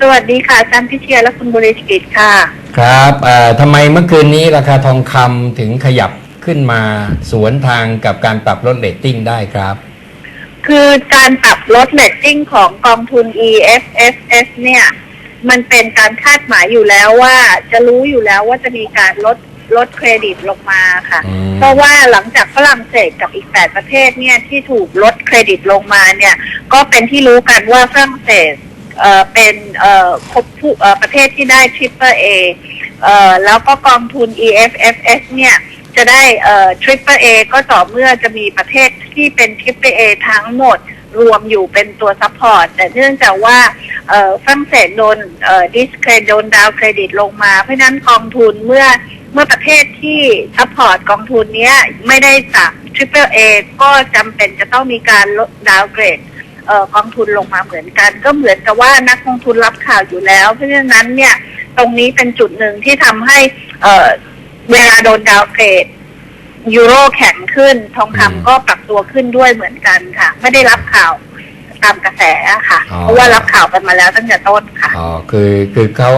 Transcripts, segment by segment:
สวัสดีค่ะอาจารย์พิเชียรและคุณบริสกิตค่ะ ครับเอ่อทำไมเมื่อคืนนี้ราคาทองคำถึงขยับขึ้นมาสวนทางกับการปรับลดเรตติ้งได้ครับ คือการปรับลดเลตติ้งของกองทุน EFSS เนี่ย มันเป็นการคาดหมายอยู่แล้วว่าจะรู้อยู่แล้วว่าจะมีการลดลดเครดิตลงมาค่ะ อืม เพราะว่าหลังจากฝรั่งเศสกับอีก 8 ประเทศเนี่ยที่ถูกลดเครดิตลงมาเนี่ย ก็เป็นที่รู้กันว่าฝรั่งเศส เป็นครบผู้ประเทศที่ได้ Triple A เอ่อแล้วก็กองทุน EFFS เนี่ยจะได้ Triple A ก็ต่อเมื่อจะมีประเทศที่เป็น Triple A ทั้งหมดรวมอยู่เป็นตัวซัพพอร์ตแต่เนื่องจากว่าฝรั่งเศสโดนดิสเครดโดนดาวเครดิตลงมา เพราะนั้นกองทุนเมื่อเมื่อประเทศที่ซัพพอร์ตกองทุนนี้ไม่ได้จาก Triple A ก็จำเป็นจะต้องมีการลดดาวเกรด กองทุนลงมาเหมือนกัน ก็เหมือนกับว่านักลงทุนรับข่าวอยู่แล้ว เพราะฉะนั้นเนี่ยตรงนี้เป็นจุดหนึ่งที่ทำให้เอ่อเวลาโดนดาวน์เกรดยูโรแข็งขึ้น ทองอืมคำก็ปรับตัวขึ้นด้วยเหมือนกันค่ะ ไม่ได้รับข่าวตามกระแสอะค่ะอ๋อเพราะว่ารับข่าวกันมาแล้วตั้งแต่ต้นค่ะอ๋อคือคือเขา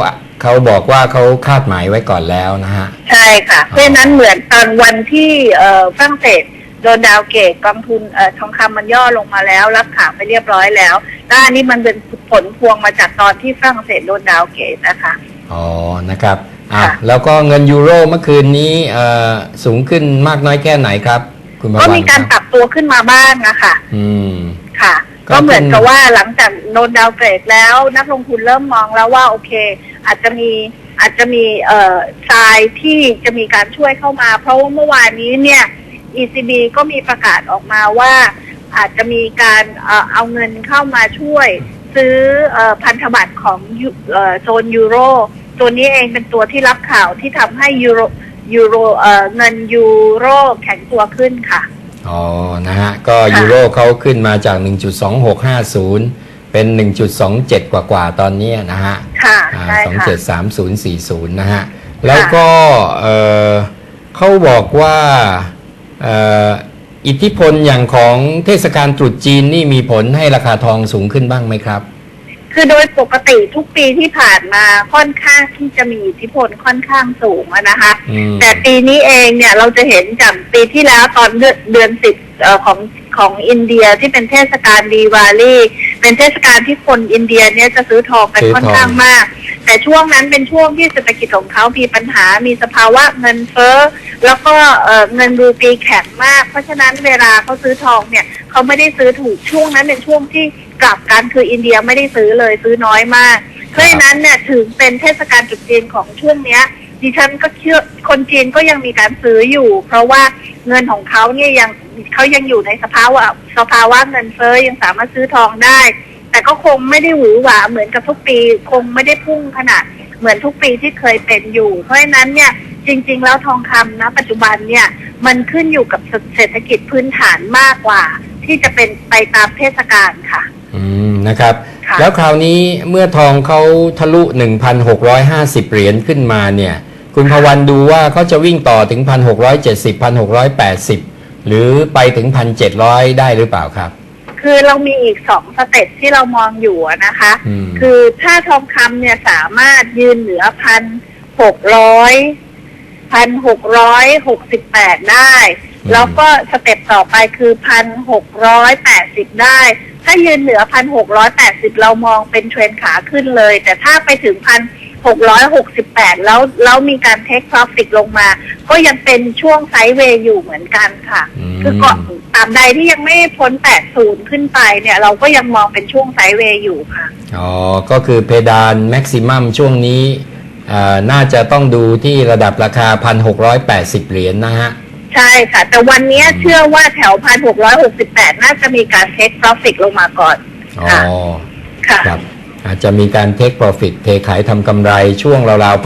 เขาบอกว่าเขาคาดหมายไว้ก่อนแล้วนะฮะ ใช่ค่ะเพราะฉะนั้นเหมือนตอนวันที่เอ่อฝรั่งเศส โดนดาวน์เกรดกองทุนเอ่อทองคำมันย่อลงมาแล้ว รับข่าวไปเรียบร้อยแล้วแล้วอันนี้มันเป็นผลพวงมาจากตอนที่ฝรั่งเศสโดนดาวน์เกรดนะคะอ๋อนะครับอะค่ะแล้วก็เงินยูโรเมื่อคืนนี้เอ่อสูงขึ้นมากน้อยแค่ไหนครับ คุณประก็วันมีการคปรับรับตัวขึ้นมาบ้างนะคะอืมค่ะ ก็ก็เหมือนเป็นกับว่าหลังจากโดนดาวน์เกรดแล้ว นักลงทุนเริ่มมองแล้วว่าโอเค อาจจะมีอาจจะมีเอ่อทรายที่จะมีการช่วยเข้ามา เพราะว่าเมื่อวานนี้เนี่ย ECB ก็มีประกาศออกมาว่าอาจจะมีการเอ่อเอาเงินเข้ามาช่วย ซื้อเอ่อพันธบัตรของยูเอ่อโซนยูโรตัวนี้เองเป็นตัวที่รับข่าวที่ทำให้ยูโรยูโรเอ่อเงินยูโรแข็งตัวขึ้นค่ะ อ๋อ นะฮะ ก็ค่ะยูโรเขาขึ้นมาจาก 1.2650 เป็น 1.27 กว่ากว่าๆตอนนี้นะฮะ ค่ะอ่าใช่ค่ะ273040 นะฮะ แล้วก็ เอ่อเขาบอกว่าเอ่ออิทธิพลอย่างของเทศกาลตรุษจีนนี่มีผลให้ราคาทองสูงขึ้นบ้างไหมครับ คือโดยปกติทุกปีที่ผ่านมาค่อนข้างที่จะมีอิทธิพลค่อนข้างสูงอะนะคะ อืม แต่ปีนี้เองเนี่ยเราจะเห็นจากปีที่แล้วตอนเดือนเดือนสิบเอ่อของของอินเดียที่เป็นเทศกาลดีวาลี เป็นเทศกาลที่คนอินเดียเนี่ยจะซื้อทองกันซื้อทอง ค่อนข้างมาก แต่ช่วงนั้นเป็นช่วงที่เศรษฐกิจของเขามีปัญหา มีสภาวะเงินเฟ้อ แล้วก็เอ่อเงินรูปีแข็งมาก เพราะฉะนั้นเวลาเขาซื้อทองเนี่ยเขาไม่ได้ซื้อถูกช่วงนั้นเป็นช่วงที่กลับกันคืออินเดียไม่ได้ซื้อเลยซื้อน้อยมาก เพราะฉะนั้นเนี่ยถึงเป็นเทศกาลตรุษจีนของช่วงเนี้ย ดิฉันก็เชื่อคนจีนก็ยังมีการซื้ออยู่ เพราะว่าเงินของเขาเนี่ยยัง เขายังอยู่ในสภาวะสภาวะเงินเฟ้อยังสามารถซื้อทองได้ แต่ก็คงไม่ได้หวือหวาเหมือนกับทุกปี คงไม่ได้พุ่งขนาดเหมือนทุกปีที่เคยเป็นอยู่ เพราะฉะนั้นเนี่ยจริง ๆ แล้วทองคำนะ ปัจจุบันเนี่ยมันขึ้นอยู่กับเศรษฐกิจพื้นฐานมากกว่า ที่จะเป็นไปตามเทศกาลค่ะ อืมนะครับค่ะแล้วคราวนี้เมื่อทองเขาทะลุ 1,650 เหรียญขึ้นมาเนี่ย คุณพวันดูว่าเขาจะวิ่งต่อถึง 1,670 1,680 หรือไปถึง1,700ได้หรือเปล่าครับ คือเรามีอีกสองสเต็ปที่เรามองอยู่อะนะคะ อืม คือถ้าทองคำเนี่ยสามารถยืนเหนือพันหกร้อยพันหกร้อยหกสิบแปดได้อืมแล้วก็สเต็ปต่อไปคือพันหกร้อยแปดสิบได้ ถ้ายืนเหนือพันหกร้อยแปดสิบเรามองเป็นเทรนขาขึ้นเลย แต่ถ้าไปถึงพัน หกร้อยหกสิบแปดแล้วแล้วมีการเทค p ร o ฟิตลงมา ก็ยังเป็นช่วงไซด์เวย์อยู่เหมือนกันค่ะ อืม คือก่อนตามใดที่ยังไม่พ้น 80 ขึ้นไปเนี่ย เราก็ยังมองเป็นช่วงไซด์เวย์อยู่ค่ะ อ๋อ ก็คือเพดานแม็กซิมัมช่วงนี้เอ่อน่าจะต้องดูที่ระดับราคา 1,680 เหรียญนะฮะ ใช่ค่ะ แต่วันนี้อืมเชื่อว่าแถว 1,668 น่าจะมีการเทค p ร o ฟิตลงมาก่อน อ๋อ ค่ะค่ะครับ อาจจะมีการเทค profit เทขายทำกำไรช่วงราวๆ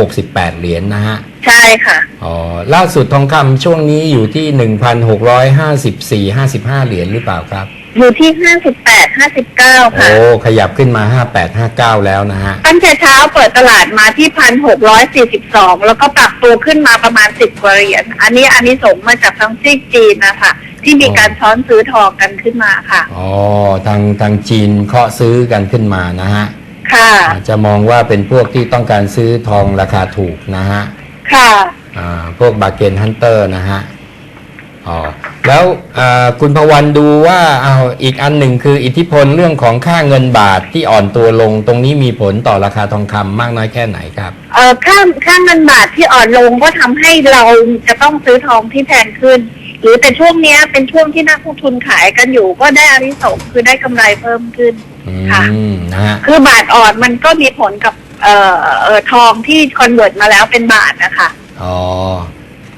1,668เหรียญนะฮะ ใช่ค่ะ อ๋อ ล่าสุดทองคำช่วงนี้อยู่ที่1,654 55เหรียญหรือเปล่าครับ อยู่ที่58 59ค่ะ โอ้ ขยับขึ้นมา58 59แล้วนะฮะ ตั้งแต่เช้าเปิดตลาดมาที่1,642แล้วก็ปรับตัวขึ้นมาประมาณ10กว่าเหรียญ อันนี้อันนี้ส่งส์มาจากทางซีกจีนนะคะ ที่มีการช้อนซื้อทองกันขึ้นมาค่ะ อ๋อทางทางจีนเคาะซื้อกันขึ้นมานะฮะ ค่ะอาจจะมองว่าเป็นพวกที่ต้องการซื้อทองราคาถูกนะฮะ ค่ะอ่าพวกบาเกนฮันเตอร์นะฮะ อ๋อ แล้วอ่าคุณพวันดูว่าเอาอีกอันหนึ่งคืออิทธิพลเรื่องของค่าเงินบาทที่อ่อนตัวลงตรงนี้มีผลต่อราคาทองคำมากน้อยแค่ไหนครับเอ่อค่าค่าเงินบาทที่อ่อนลงก็ทำให้เราจะต้องซื้อทองที่แพงขึ้น หรือแต่ช่วงเนี้ยเป็นช่วงที่นักลงทุนขายกันอยู่ก็ได้อาริสงส์คือได้กำไรเพิ่มขึ้น อืค่ะมนะฮะคือบาทอ่อนมันก็มีผลกับเอ่อเอ่อทองที่คอนเวิร์ตมาแล้วเป็นบาทนะคะ อ๋อ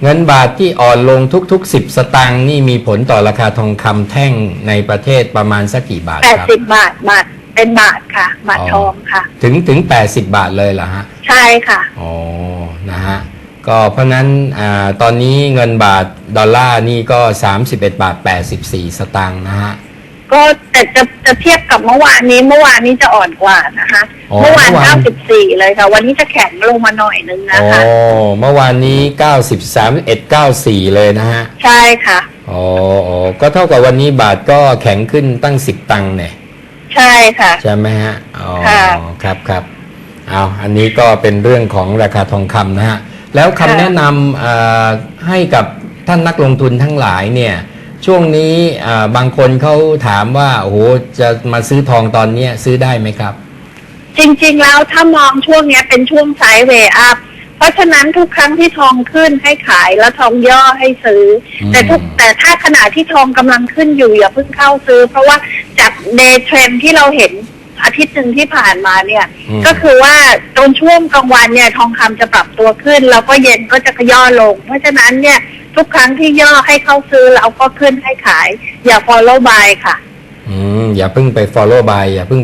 เงินบาทที่อ่อนลงทุกๆ 10 สตางค์นี่มีผลต่อราคาทองคำแท่งในประเทศประมาณสักกี่บาทแปดครับ สิบบาทบาทเป็นบาทค่ะ บาทอ๋อ ทองค่ะ ถึงถึง 80 บาทเลยเหรอฮะ ใช่ค่ะ อ๋อ นะฮะ ก็เพราะนั้นอาตอนนี้เงินบาทดอลลาร์นี่ก็ 31 บาท 84 สตางค์นะฮะ ก็แต่จะจะเทียบกับเมื่อวานนี้เมื่อวานนี้จะอ่อนกว่านะคะอ๋อเมื่อวานเมื่อวาน 94 เลยค่ะ วันนี้จะแข็งลงมาหน่อยนึงนะอ๋อคะเมื่อวานนี้ 93 1 94 เลยนะฮะ ใช่ค่ะ อ๋ออ๋อก็เท่ากับวันนี้บาทก็แข็งขึ้นตั้ง 10 ตังค์เนี่ย ใช่ค่ะ ใช่ไหมฮะ อ๋อค่ะครับครับ เอา อันนี้ก็เป็นเรื่องของราคาทองคำนะฮะ แล้วคำค่ะแนะนำเอ่อให้กับท่านนักลงทุนทั้งหลายเนี่ยช่วงนี้อ่าบางคนเขาถามว่าโอ้โหจะมาซื้อทองตอนเนี้ยซื้อได้ไหมครับ จริงๆ แล้วถ้ามองช่วงเนี้ยเป็นช่วงไซด์เวย์อัพ เพราะฉะนั้นทุกครั้งที่ทองขึ้นให้ขายแล้วทองย่อให้ซื้ออม แต่ทุกแต่ถ้าขณะที่ทองกำลังขึ้นอยู่อย่าเพิ่งเข้าซื้อ เพราะว่าจากเดย์เทรนที่เราเห็น อาทิตย์หนึ่งที่ผ่านมาเนี่ยมก็คือว่าตอนช่วงกลางวันเนี่ย ทองคำจะปรับตัวขึ้น แล้วก็เย็นก็จะย่อลง เพราะฉะนั้นเนี่ย ทุกครั้งที่ย่อให้เข้าซื้อเราก็ขึ้นให้ขาย อย่า follow buy ค่ะ อืมอย่าเพิ่งไป follow by อย่าเพิ่ง